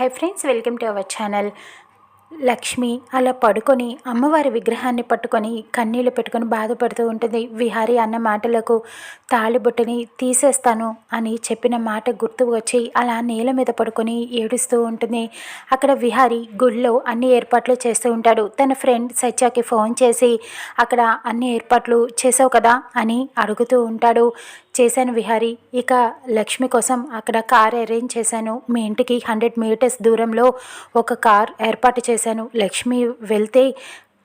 Hi friends welcome to our channel Lakshmi అలా పడుకొని అమ్మవారి విగ్రహాన్ని పట్టుకొని కన్నీళ్ళు పెట్టుకొని బాధపడుతూ ఉంటుంది. విహారి అన్న మాటలకు తాళిబొట్టుని తీసేస్తాను అని చెప్పిన మాట గుర్తు వచ్చి అలా నేల మీద పడుకొని ఏడుస్తూ ఉంటుంది. అక్కడ విహారి గుళ్ళో అన్ని ఏర్పాట్లు చేస్తూ ఉంటాడు. తన ఫ్రెండ్ సత్యాకి ఫోన్ చేసి అక్కడ అన్ని ఏర్పాట్లు చేసావు కదా? అని అడుగుతూ ఉంటాడు. చేశాను విహారీ. ఇక లక్ష్మి కోసం అక్కడ కార్ అరేంజ్ చేశాను. మీ ఇంటికి హండ్రెడ్ మీటర్స్ దూరంలో ఒక కార్ ఏర్పాటు చేశాను. లక్ష్మి వెళ్తే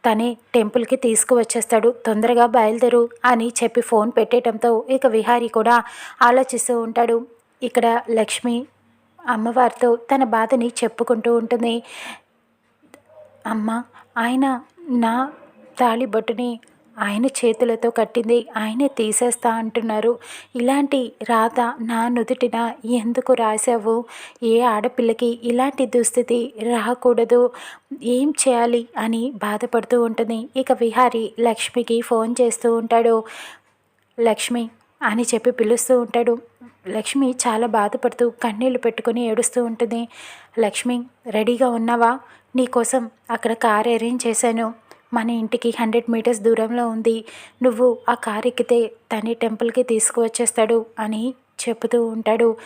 తనే టెంపుల్కి తీసుకువచ్చేస్తాడు. తొందరగా బయలుదేరు అని చెప్పి ఫోన్ పెట్టేయటంతో ఇక విహారీ కూడా ఆలోచిస్తూ ఉంటాడు. ఇక్కడ లక్ష్మి అమ్మవారితో తన బాధని చెప్పుకుంటూ ఉంటుంది. అమ్మ ఆయన నా తాళిబొట్టుని ఆయన చేతులతో కట్టింది. ఆయనే తీసేస్తా అంటున్నారు. ఇలాంటి రాత నా నుదుటిన ఎందుకు రాసావు ఏ ఆడపిల్లకి ఇలాంటి దుస్థితి రాకూడదు. ఏం చేయాలి? అని బాధపడుతూ ఉంటుంది. ఇక విహారి లక్ష్మికి ఫోన్ చేస్తూ ఉంటాడు. లక్ష్మి అని చెప్పి పిలుస్తూ ఉంటాడు. లక్ష్మి చాలా బాధపడుతూ కన్నీళ్ళు పెట్టుకుని ఏడుస్తూ ఉంటుంది. లక్ష్మి రెడీగా ఉన్నావా? నీకోసం అక్కడ కార్ అరేంజ్ చేశాను. మన ఇంటికి హండ్రెడ్ మీటర్స్ దూరంలో ఉంది. నువ్వు ఆ కార్ ఎక్కితే తనే టెంపుల్కి తీసుకువచ్చేస్తాడు అని చెబుతూ ఉంటాడు.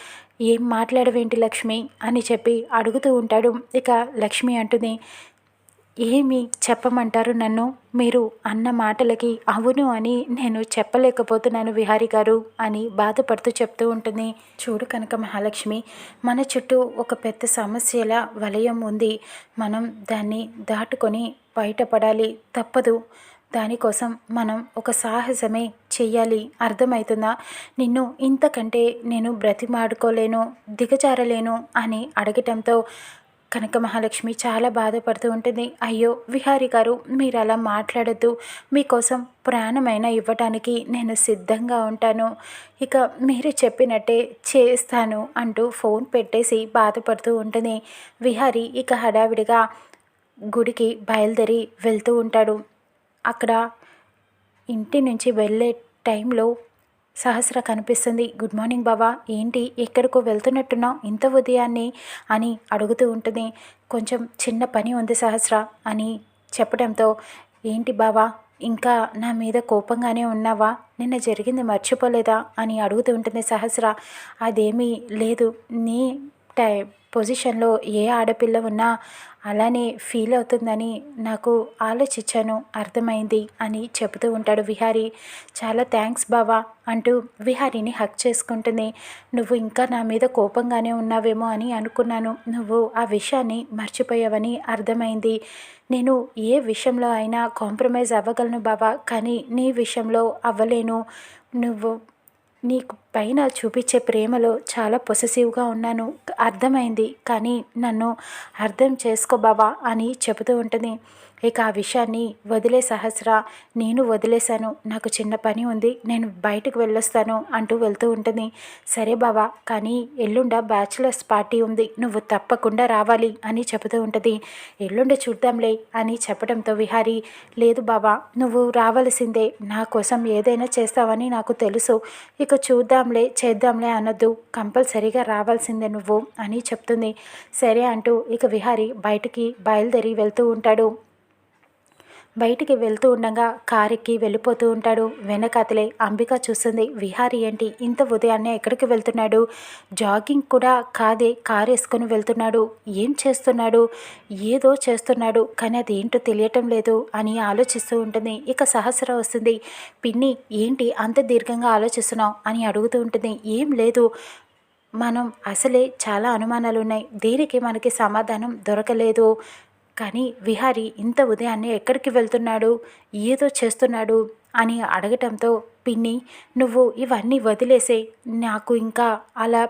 ఏం మాట్లాడవేంటి లక్ష్మి? అని చెప్పి అడుగుతూ ఉంటాడు. ఇక లక్ష్మి అంటుంది ఏమి చెప్పమంటారు నన్ను? మీరు అన్న మాటలకి అవును అని నేను చెప్పలేకపోతున్నాను విహారి గారు అని బాధపడుతూ చెప్తూ ఉంటుంది. చూడు కనుక మహాలక్ష్మి మన చుట్టూ ఒక పెద్ద సమస్యల వలయం ఉంది. మనం దాన్ని దాటుకొని బయటపడాలి తప్పదు. దానికోసం మనం ఒక సాహసమే చెయ్యాలి. అర్థమవుతుందా నిన్ను ఇంతకంటే నేను బ్రతిమాడుకోలేను దిగజారలేను అని అడగటంతో కనక మహాలక్ష్మి చాలా బాధపడుతూ ఉంటుంది. అయ్యో విహారి గారు మీరు అలా మాట్లాడద్దు. మీకోసం ప్రాణమైన ఇవ్వటానికి నేను సిద్ధంగా ఉంటాను. ఇక మీరు చెప్పినట్టే చేస్తాను అంటూ ఫోన్ పెట్టేసి బాధపడుతూ ఉంటుంది. విహారి ఇక హడావిడిగా గుడికి బయలుదేరి వెళ్తూ ఉంటాడు. అక్కడ ఇంటి నుంచి వెళ్ళే టైంలో సహస్ర కనిపిస్తుంది. గుడ్ మార్నింగ్ బాబా ఏంటి? ఎక్కడికో వెళ్తున్నట్టున్నావు? ఇంత ఉదయాన్నే? అని అడుగుతూ ఉంటుంది. కొంచెం చిన్న పని ఉంది సహస్ర అని చెప్పడంతో ఏంటి బావా? ఇంకా నా మీద కోపంగానే ఉన్నావా? నిన్న జరిగింది మర్చిపోలేదా? అని అడుగుతూ ఉంటుంది సహస్ర. అదేమీ లేదు. నీ టై పొజిషన్లో ఏ ఆడపిల్ల ఉన్నా అలానే ఫీల్ అవుతుందని నాకు ఆలోచించాను అర్థమైంది అని చెబుతూ ఉంటాడు విహారీ. చాలా థ్యాంక్స్ బావా అంటూ విహారీని హక్ చేసుకుంటుంది. నువ్వు ఇంకా నా మీద కోపంగానే ఉన్నావేమో అని అనుకున్నాను. నువ్వు ఆ విషయాన్ని మర్చిపోయావని అర్థమైంది. నేను ఏ విషయంలో అయినా కాంప్రమైజ్ అవ్వగలను బావా కానీ నీ విషయంలో అవ్వలేను. నువ్వు నీకు పైన చూపించే ప్రేమలో చాలా పొసెసివ్గా ఉన్నాను. అర్థమైంది కానీ నన్ను అర్థం చేసుకో బాబా అని చెబుతూ ఉంటుంది. ఇక ఆ విషయాన్ని వదిలే సహస్ర నేను వదిలేశాను నాకు చిన్న పని ఉంది నేను బయటకు వెళ్ళొస్తాను అంటూ వెళ్తూ ఉంటుంది. సరే బావా కానీ ఎల్లుండ బ్యాచులర్స్ పార్టీ ఉంది నువ్వు తప్పకుండా రావాలి అని చెబుతూ ఉంటుంది. ఎల్లుండ చూద్దాంలే అని చెప్పడంతో విహారి లేదు బావా నువ్వు రావలసిందే నా కోసం ఏదైనా చేస్తావని నాకు తెలుసు ఇక చూద్దాంలే చేద్దాంలే అనొద్దు కంపల్సరీగా రావాల్సిందే నువ్వు అని చెప్తుంది. సరే అంటూ ఇక విహారి బయటికి బయలుదేరి వెళ్తూ ఉంటాడు. బయటికి వెళ్తూ ఉండగా కారెక్కి వెళ్ళిపోతూ ఉంటాడు. వెనకాతలే అంబిక చూస్తుంది. విహారి ఏంటి? ఇంత ఉదయాన్నే ఎక్కడికి వెళ్తున్నాడు? జాగింగ్ కూడా కాదే కారు వేసుకొని వెళ్తున్నాడు. ఏం చేస్తున్నాడు? ఏదో చేస్తున్నాడు. కానీ అది ఏంటో తెలియటం లేదు అని ఆలోచిస్తూ ఉంటుంది. ఇక సహస్ర వస్తుంది. పిన్ని ఏంటి అంత దీర్ఘంగా ఆలోచిస్తున్నావు? అని అడుగుతూ ఉంటుంది. ఏం లేదు. మనం అసలే చాలా అనుమానాలు ఉన్నాయి దీనికి మనకి సమాధానం దొరకలేదు? కానీ విహారి ఇంత ఉదయాన్నే ఎక్కడికి వెళ్తున్నాడు? ఏదో చేస్తున్నాడు? అని అడగటంతో పిన్ని నువ్వు ఇవన్నీ వదిలేసే నాకు ఇంకా అలా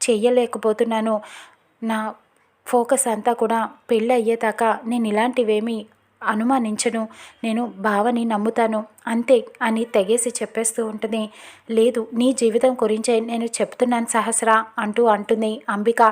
చేయలేకపోతున్నాను నా ఫోకస్ అంతా కూడా పెళ్ళి అయ్యేదాకా నేను ఇలాంటివేమీ అనుమానించను. నేను భావని నమ్ముతాను. అంతే అని తెగేసి చెప్పేస్తూ ఉంటుంది. లేదు నీ జీవితం గురించే నేను చెప్తున్నాను సహస్రా అంటూ అంటుంది అంబిక.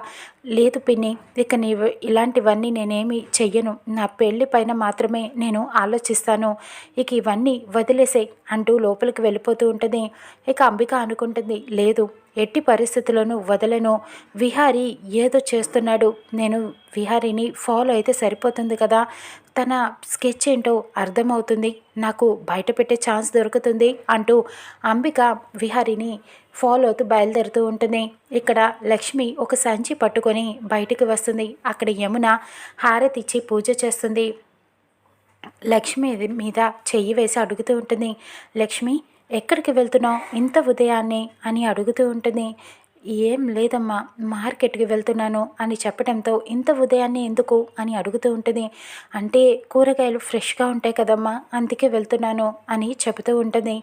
లేదు పిన్ని ఇక నీ ఇలాంటివన్నీ నేనేమి చెయ్యను. నా పెళ్ళి పైన మాత్రమే నేను ఆలోచిస్తాను. ఇక ఇవన్నీ వదిలేసే అంటూ లోపలికి వెళ్ళిపోతూ ఉంటుంది. ఇక అంబిక అనుకుంటుంది లేదు ఎట్టి పరిస్థితులను వదలను. విహారీ ఏదో చేస్తున్నాడు. నేను విహారీని ఫాలో అయితే సరిపోతుంది కదా. తన స్కెచ్ ఏంటో అర్థమవుతుంది. నాకు బయట పెట్టే ఛాన్స్ దొరుకుతుంది అంటూ అంబిక విహారిని ఫాలో అవుతూ బయలుదేరుతూ ఉంటుంది. ఇక్కడ లక్ష్మి ఒక సంచి పట్టుకొని బయటికి వస్తుంది. అక్కడ యమున హారతి ఇచ్చి పూజ చేస్తుంది. లక్ష్మి మీద చెయ్యి వేసి అడుగుతూ ఉంటుంది. లక్ష్మి ఎక్కడికి వెళ్తున్నావు? ఇంత ఉదయాన్నే అని అడుగుతూ ఉంటుంది. ఏం లేదమ్మా మార్కెట్కి వెళ్తున్నాను అని చెప్పడంతో ఇంత ఉదయాన్నే ఎందుకు అని అడుగుతూ ఉంటుంది. అంటే కూరగాయలు ఫ్రెష్గా ఉంటాయి కదమ్మా అందుకే వెళ్తున్నాను అని చెబుతూ ఉంటుంది.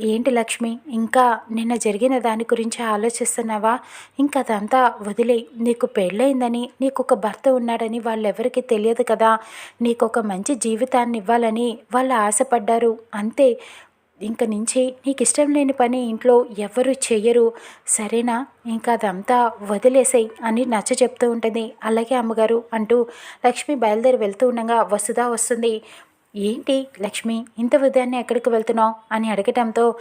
ఏంటి లక్ష్మి ఇంకా నిన్న జరిగిన దాని గురించి ఆలోచిస్తున్నావా? ఇంకా అదంతా వదిలే నీకు పెళ్ళయిందని నీకు ఒక భర్త ఉన్నాడని వాళ్ళెవరికి తెలియదు కదా. నీకు ఒక మంచి జీవితాన్ని ఇవ్వాలని వాళ్ళు ఆశపడ్డారు. అంతే ఇంక నుంచి నీకు ఇష్టం లేని పని ఇంట్లో ఎవరు చెయ్యరు. సరేనా? ఇంకా అదంతా వదిలేసాయి అని నచ్చ చెప్తూ ఉంటుంది. అలాగే అమ్మగారు అంటూ లక్ష్మి బయలుదేరి వెళ్తూ ఉండగా వసుధ వస్తుంది. ఏంటి లక్ష్మి ఇంత ఉదయాన్నే ఎక్కడికి వెళ్తున్నావు? అని అడగటంతో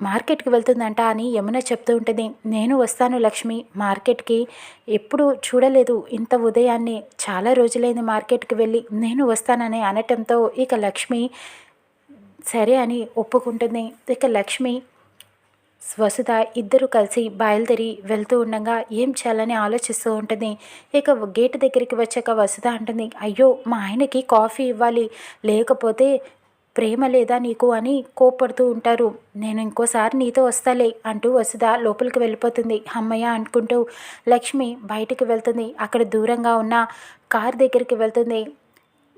మార్కెట్కి వెళ్తుందంట అని యమున చెప్తూ ఉంటుంది. నేను వస్తాను లక్ష్మి మార్కెట్కి. ఎప్పుడు చూడలేదు. ఇంత ఉదయాన్నే చాలా రోజులైంది మార్కెట్కి వెళ్ళి నేను వస్తానని అనటంతో ఇక లక్ష్మి సరే అని ఒప్పుకుంటుంది. ఇక లక్ష్మి వసుధ ఇద్దరు కలిసి బయలుదేరి వెళ్తూ ఉండగా ఏం చేయాలని ఆలోచిస్తూ ఉంటుంది. ఇక గేట్ దగ్గరికి వచ్చాక వసుధ అంటుంది అయ్యో మా ఆయనకి కాఫీ ఇవ్వాలి. లేకపోతే ప్రేమ లేదా నీకు? అని కోప్పడుతూ ఉంటారు. నేను ఇంకోసారి నీతో వస్తాలే అంటూ వసుధ లోపలికి వెళ్ళిపోతుంది. అమ్మయ్య అనుకుంటూ లక్ష్మి బయటికి వెళ్తుంది. అక్కడ దూరంగా ఉన్న కార్ దగ్గరికి వెళ్తుంది.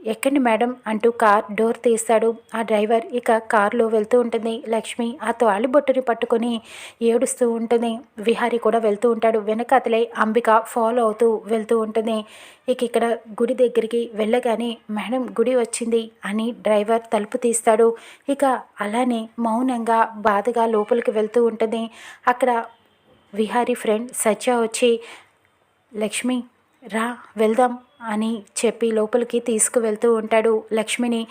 ఎక్కండి మేడం అంటూ కార్ డోర్ తీస్తాడు. ఆ డ్రైవర్ ఇక కారులో వెళ్తూ ఉంటుంది. లక్ష్మి ఆ బొట్టుని పట్టుకొని ఏడుస్తూ ఉంటుంది. విహారి కూడా వెళ్తూ ఉంటాడు. వెనకాతలే అంబిక ఫాలో అవుతూ వెళ్తూ ఉంటుంది. ఇక ఇక్కడ గుడి దగ్గరికి వెళ్ళగానే మేడం గుడి వచ్చింది అని డ్రైవర్ తలుపు తీస్తాడు. ఇక అలానే మౌనంగా బాధగా లోపలికి వెళ్తూ ఉంటుంది. అక్కడ విహారీ ఫ్రెండ్ సత్య వచ్చి లక్ష్మి రా వెళ్దాం. అని చెప్పి లోపలికి తీసుకువెళ్తూ ఉంటాడు లక్ష్మిని.